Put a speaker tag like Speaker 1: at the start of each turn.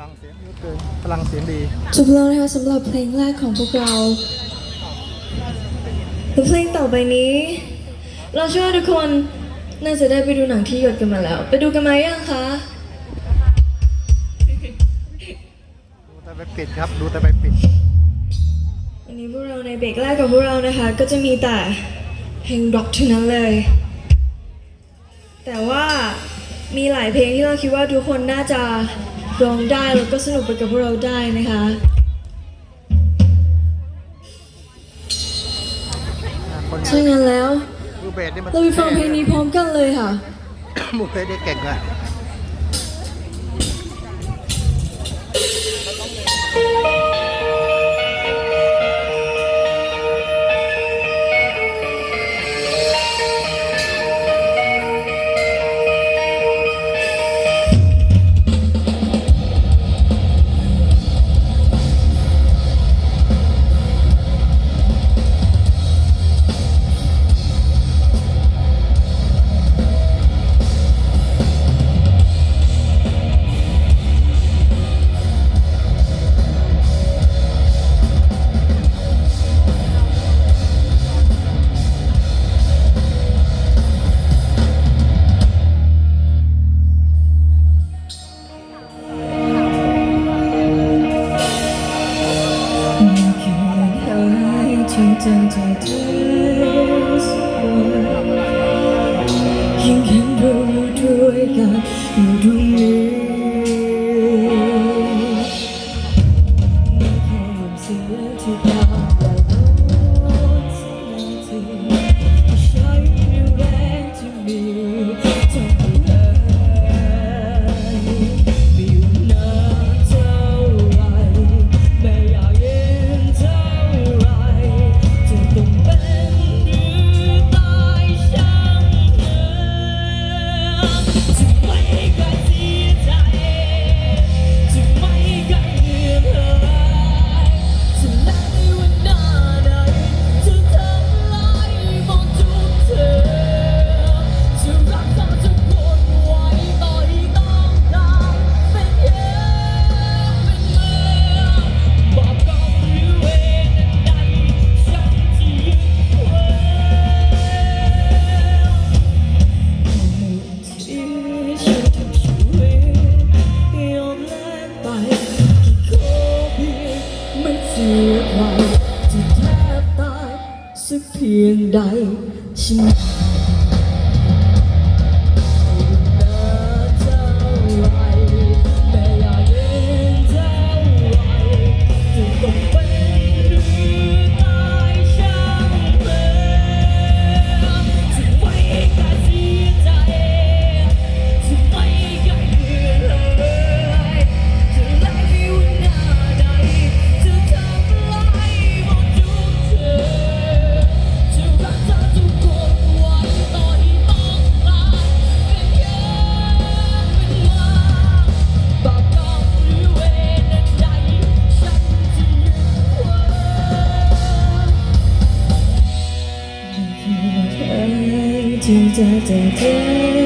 Speaker 1: ลังเสียงเยอะเกินพลังเสียงดี
Speaker 2: จบแล้วนะคะสำหรับเพลงแรกของพวกเราและเพลงต่อไปนี้ เราเชื่อว่าทุกคนน่าจะได้ไปดูหนังที่หยดกันมาแล้ว ไปดูกันมายังคะ
Speaker 1: ดูแต่ไปปิดครับดูแต่ไปปิด
Speaker 2: วันนี้พวกเราในเบรกแรกของพวกเรานะคะ ก็จะมีแต่เพลงร็อกทั้งนั้นเลย แต่ว่ามีหลายเพลงที่เราคิดว่าทุกคนน่าจะ ร้องได้แล้วก็สนุกไปกับพวกเราได้นะคะ
Speaker 1: คน
Speaker 2: ถ้างั้นแล้ว
Speaker 1: มือเบสนี่มัน
Speaker 2: เราไปฟังเพลงนี้พร้อมกันเลยค่ะ
Speaker 1: มือเบสนี่เก่งอะ
Speaker 2: ยิ่งเห็นเราด้วย จะไสักเพียงใดฉัน ที่จะ